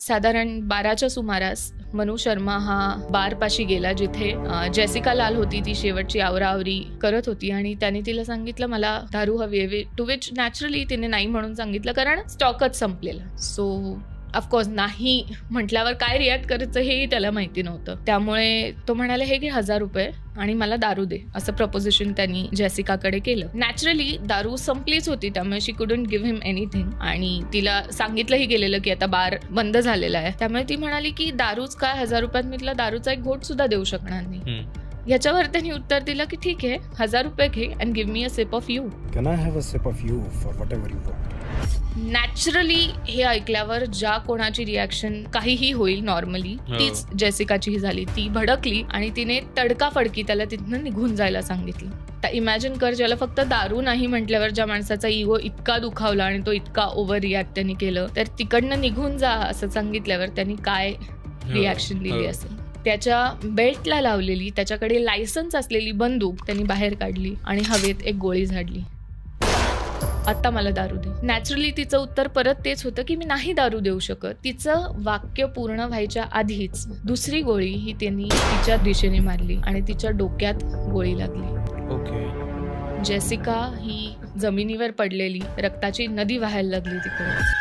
साधारण बाराच्या सुमारास मनु शर्मा हा बारपाशी गेला जिथे जेसिका लाल होती ती शेवटची आवराआवरी करत होती आणि त्याने तिला सांगितलं मला दारू हवी हवी टू विच नॅचरली तिने नाही म्हणून सांगितलं कारण स्टॉकच संपलेला. सो ऑफकोर्स नाही म्हटल्यावर काय रिॲक्ट करायचं हेही त्याला माहिती नव्हतं. त्यामुळे तो म्हणाला हे की हजार रुपये आणि मला दारू दे असं प्रपोजिशन त्यांनी जेसिकाकडे केलं. नॅचरली दारू संपलीच होती त्यामुळे she couldn't give him anything आणि तिला सांगितलंही गेलेलं की आता बार बंद झालेला आहे. त्यामुळे ती म्हणाली की दारूच काय हजार रुपयात मी तुला दारूचा एक घोट सुद्धा देऊ शकणार नाही. याच्यावर त्यांनी उत्तर दिलं की ठीक आहे हजार रुपये घे and give me a sip of you Can I have a sip of you for whatever you want? Naturally हे ऐकल्यावर ज्या कोणाची रिॲक्शन काहीही होईल नॉर्मली हो. तीच जेसिकाची झाली ती भडकली आणि तिने तडकाफडकी त्याला तिथनं निघून जायला सांगितलं तर इमॅजिन कर ज्याला फक्त दारू नाही म्हटल्यावर ज्या माणसाचा इगो इतका दुखावला आणि तो इतका ओव्हर रिॲक्ट त्यांनी केलं तर तिकडनं निघून जा असं सांगितल्यावर त्यांनी काय रिॲक्शन दिली हो. असेल त्याच्या बेल्टला लावलेली त्याच्याकडे लायसन्स असलेली बंदूक त्यांनी बाहेर काढली आणि हवेत एक गोळी झाडली. आता मला दारू दे. नॅचरली तिचं उत्तर परत तेच होतं की मी नाही दारू देऊ शकत. तिचं वाक्य पूर्ण व्हायच्या आधीच दुसरी गोळी ही त्यांनी तिच्या दिशेने मारली आणि तिच्या डोक्यात गोळी लागली. ओके. जेसिका ही जमिनीवर पडलेली रक्ताची नदी व्हायला लागली तिकडे.